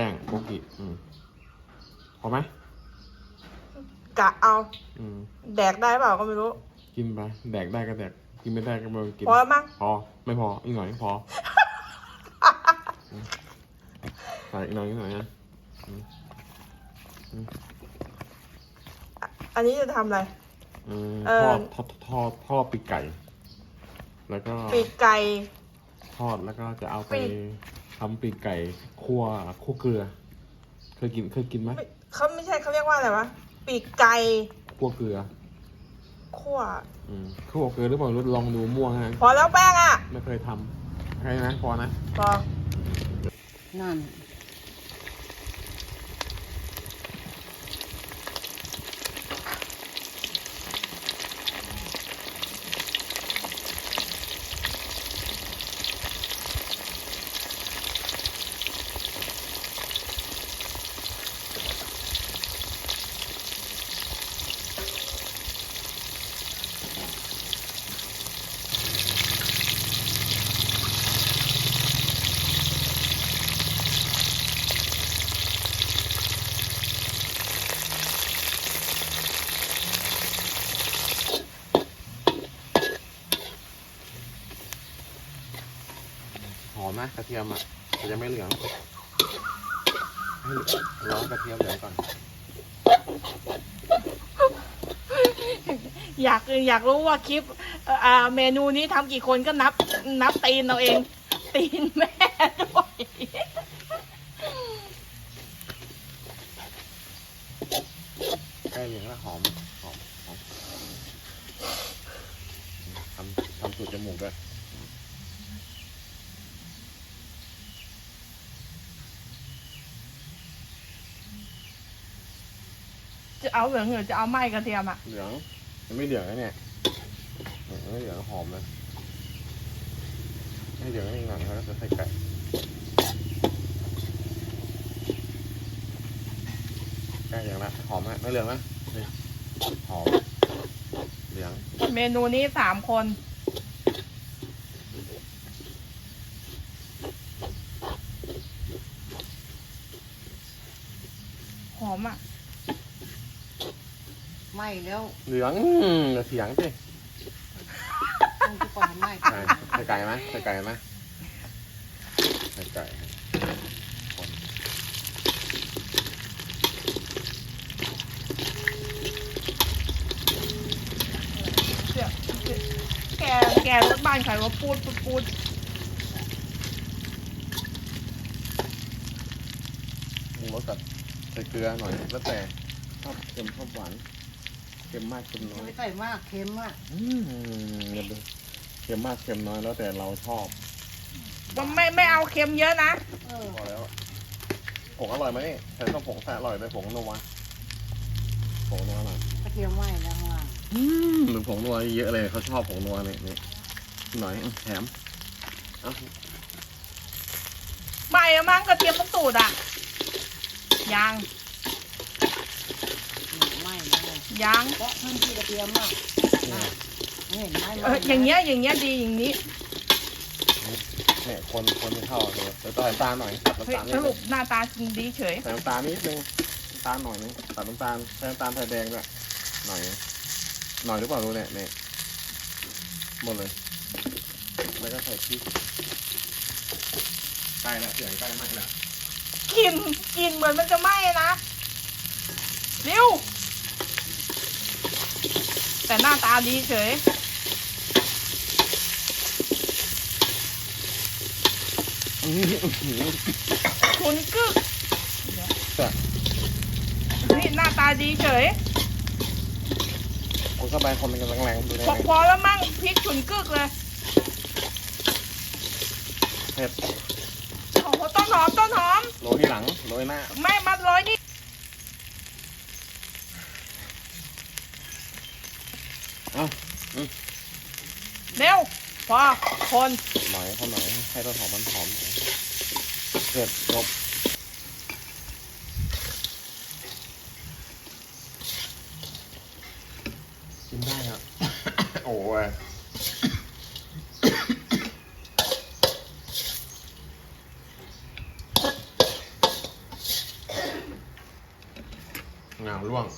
ป้งโกกิอืมพอไหมกะเอา อืม แดกได้เปล่าก็ไม่รู้ กินไปแดกได้ก็แดก กินไม่ได้ก็ไม่ต้องกิน พอแล้วมั้ง พอ ไม่พอ อีกหน่อยพออืมใส่อีกหน่อยอีกหน่อยนะอันนี้จะทำอะไร อืมเอทออ ดทอดทอดทอดปีกไก่ แล้วก็ปีกไก่ ทอดแล้วก็จะเอาไปปีก ทำปีกไก่คั่วคั่วเกลือ เคยกินเคยกินไหมไม่เขาไม่ใช่เขาเรียกว่าอะไรวะ ปีกไก่คั่วเกลือคั่วอืมคั่วเกลือหรือเปล่าลองดูม่วงฮะพอแล้วแป้งอะ ไม่เคยทำใช่นะพอนะพอนั่น อมนะกระเทียมอะแต่ยังไม่เหลืองให้ร้อนกระเทียมเหลืองก่อนอยากอยากรู้ว่าคลิปเอ่ออ่าเมนูนี้ทำกี่คนก็นับ นับตีนเราเอง ตีนแม่ด้วยใกล้เหลืองแล้วหอมหอมหอมทำทำสูตรจมูกด้วย จะเอาเหลืองหรือจะเอาไหม้กระเทียมอะเหลืองยังไม่เหลืองนะเนี่ยยังไม่เหลืองหอมเลยให้เหลืองอีกหน่อยเขาจะใส่ไก่ใกล้เหลืองละหอมฮะไม่เหลืองนะนี่หอมเหลือง เมนูนี้สามคนหอมอะ ไหม้แล้วเหลืองอย่าเสียงสิต้องที่ปล่อยไหม้ใช่ใส่ไก่ไหมใส่ไก่ไหมใส่ไก่คนเสียแกแกรถบ้านใครว่าปูดปูดปูดปรุงรสกับใส่เกลือหน่อยแล้วแต่ชอบเค็มชอบหวาน เค็มมากเค็มน้อยไม่ใส่มากเค็มอะอืมอย่าดูเค็มมากเค็มน้อยแล้วแต่เราชอบว่าไม่ไม่เอาเค็มเยอะนะเออพอแล้วผงอร่อยไหมนี่ใส่ต้องผงแซ่อร่อยเลยผงนัวผงนัวอร่อยกระเทียมไหม้แล้วข้างล่างหรือผงนัวเยอะเลยเขาชอบผงนัวนี่นี่หน่อยแถมเอ้าไม่อะมั้งกระเทียมมันตูดอะยัง ไหม้แล้ว ยังเพราะเพิ่มที่กระเทียมอะน่ะไม่เห็นไหมเอออย่างเงี้ยอย่างเงี้ยดีอย่างนี้เนี่ยคนคนที่เข้าเลยเดี๋ยวต่อน้ำตาลหน่อยตัดเฮ้ยน้ำตาลนิสดรุนึปงหน้าตาดีเฉย ใส่น้ำตาลนิดนึงน้ำตาลหน่อยนึงตัดน้ำตาลใส่น้ำตาลไทยแดงด้วยหน่อยหน่อยหรือเปล่ารู้เนี่ยเนี่ยหมดเลย แล้วก็ใส่พริกใกล้แล้วเสียงใกล้มากแล้วกินกินเหมือนมันจะไหม้นะเร็ว แต่หน้าตาดีเฉยอื้อหืออื้อหือคุณกึกแต่นี่หน้าตาดีเฉยคนเข้าไปคนมันกำลังแรงดูได้พอไหมพอแล้วมั่งพริกฉุนกึกเลยเผ็ดโอ้โหต้นหอมต้นหอมโรยที่หลังโรยหน้าไม่มัดร้อยนี่ เอ้า เร็วพอคนหน่อยเขาหน่อยให้ต้นหอมมันหอมเผ็ดจบกินได้ครับ โอ้ยงามร่วง